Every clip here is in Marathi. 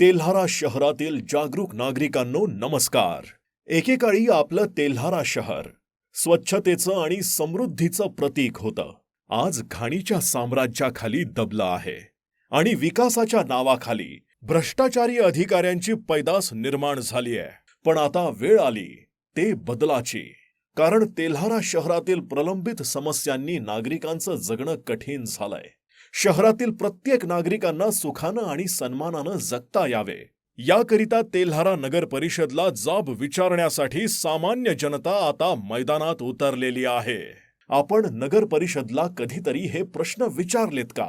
तेल्हारा शहरातील जागरूक नागरिकांनो नमस्कार. एकेकाळी आपलं तेल्हारा शहर स्वच्छतेचं आणि समृद्धीचं प्रतीक होतं. आज घाणीच्या साम्राज्याखाली दबलं आहे आणि विकासाच्या नावाखाली भ्रष्टाचारी अधिकाऱ्यांची पैदास निर्माण झाली आहे. पण आता वेळ आली ते बदलाची. कारण तेल्हारा शहरातील प्रलंबित समस्यांनी नागरिकांचं जगणं कठीण झालंय. शहरातील प्रत्येक नागरिकांना सुखानं आणि सन्मानानं जगता यावे. याकरिता तेल्हारा नगर परिषदला जाब विचारण्यासाठी सामान्य जनता आता मैदानात उतरलेली आहे. आपण नगर परिषदला कधीतरी हे प्रश्न विचारलेत का?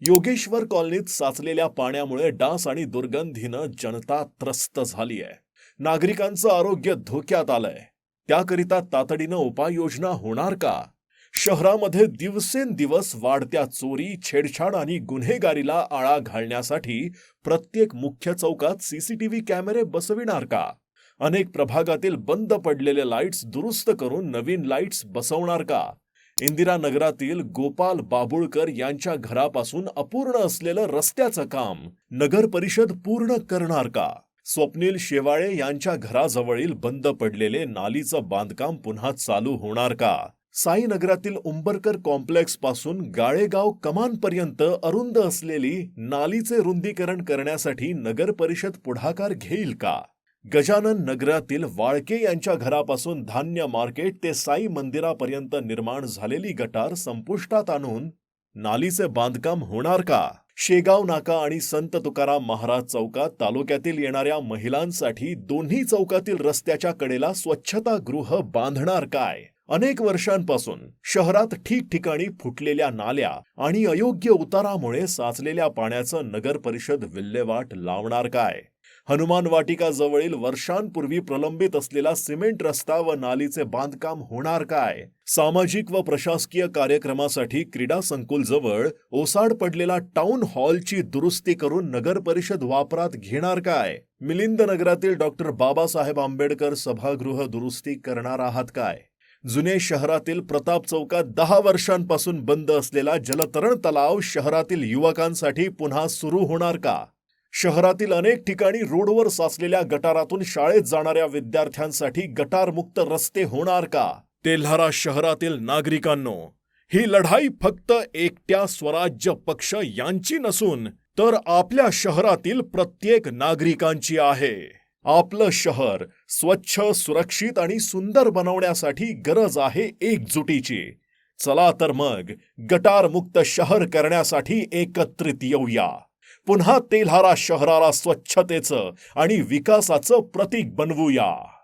योगेश्वर कॉलनीत साचलेल्या पाण्यामुळे डास आणि दुर्गंधीनं जनता त्रस्त झालीय. नागरिकांचं आरोग्य धोक्यात आलंय. त्याकरिता तातडीनं उपाययोजना होणार का? शहरामध्ये दिवसेंदिवस वाढत्या चोरी छेडछाड आणि गुन्हेगारीला आळा घालण्यासाठी प्रत्येक मुख्य चौकात सीसीटीव्ही कॅमेरे बसविणार का? अनेक प्रभागातील बंद पडलेले लाईट्स दुरुस्त करून नवीन लाईट्स बसवणार का? इंदिरा नगरातील गोपाल बाबुळकर यांच्या घरापासून अपूर्ण असलेलं रस्त्याचं काम नगर परिषद पूर्ण करणार का? स्वप्नील शेवाळे यांच्या घराजवळील बंद पडलेले नालीचं बांधकाम पुन्हा चालू होणार का? साईनगरातील उंबरकर कॉम्प्लेक्सपासून गाळेगाव कमानपर्यंत अरुंद असलेली नालीचे रुंदीकरण करण्यासाठी नगर परिषद पुढाकार घेईल का? गजानन नगरातील वाळके यांच्या घरापासून धान्य मार्केट ते साई मंदिरापर्यंत निर्माण झालेली गटार संपुष्टात आणून नालीचे बांधकाम होणार का? शेगाव नाका आणि संत तुकाराम महाराज चौकात तालुक्यातील येणाऱ्या महिलांसाठी दोन्ही चौकातील रस्त्याच्या कडेला स्वच्छतागृह बांधणार काय? अनेक वर्षांपासून शहरात ठिकठिकाणी फुटलेल्या नाल्या आणि अयोग्य उतारामुळे साचलेल्या पाण्याचं नगर परिषद विल्हेवाट लावणार काय? हनुमान वाटिका जवळील वर्षांपूर्वी प्रलंबित असलेला सिमेंट रस्ता व नालीचे बांधकाम होणार काय? सामाजिक व प्रशासकीय कार्यक्रमासाठी क्रीडा संकुल जवळ ओसाड पडलेला टाउन हॉलची दुरुस्ती करून नगर परिषद वापरात घेणार काय? मिलिंद नगरातील डॉक्टर बाबासाहेब आंबेडकर सभागृह दुरुस्ती करणार आहात काय? जुने शहरातील प्रताप चौकात दहा वर्षांपासून बंद असलेला जलतरण तलाव शहरातील युवकांसाठी पुन्हा सुरू होणार का? शहरातील अनेक ठिकाणी रोडवर साचलेल्या गटारातून शाळेत जाणाऱ्या विद्यार्थ्यांसाठी गटारमुक्त रस्ते होणार का? तेल्हारा शहरातील नागरिकांनो ही लढाई फक्त एकट्या स्वराज्य पक्ष यांची नसून तर आपल्या शहरातील प्रत्येक नागरिकांची आहे. आपलं शहर स्वच्छ सुरक्षित आणि सुंदर बनवण्यासाठी गरज आहे एकजुटीची. चला तर मग गटारमुक्त शहर करण्यासाठी एकत्रित येऊया. पुन्हा तेल्हारा शहराला स्वच्छतेचं आणि विकासाचं प्रतीक बनवूया.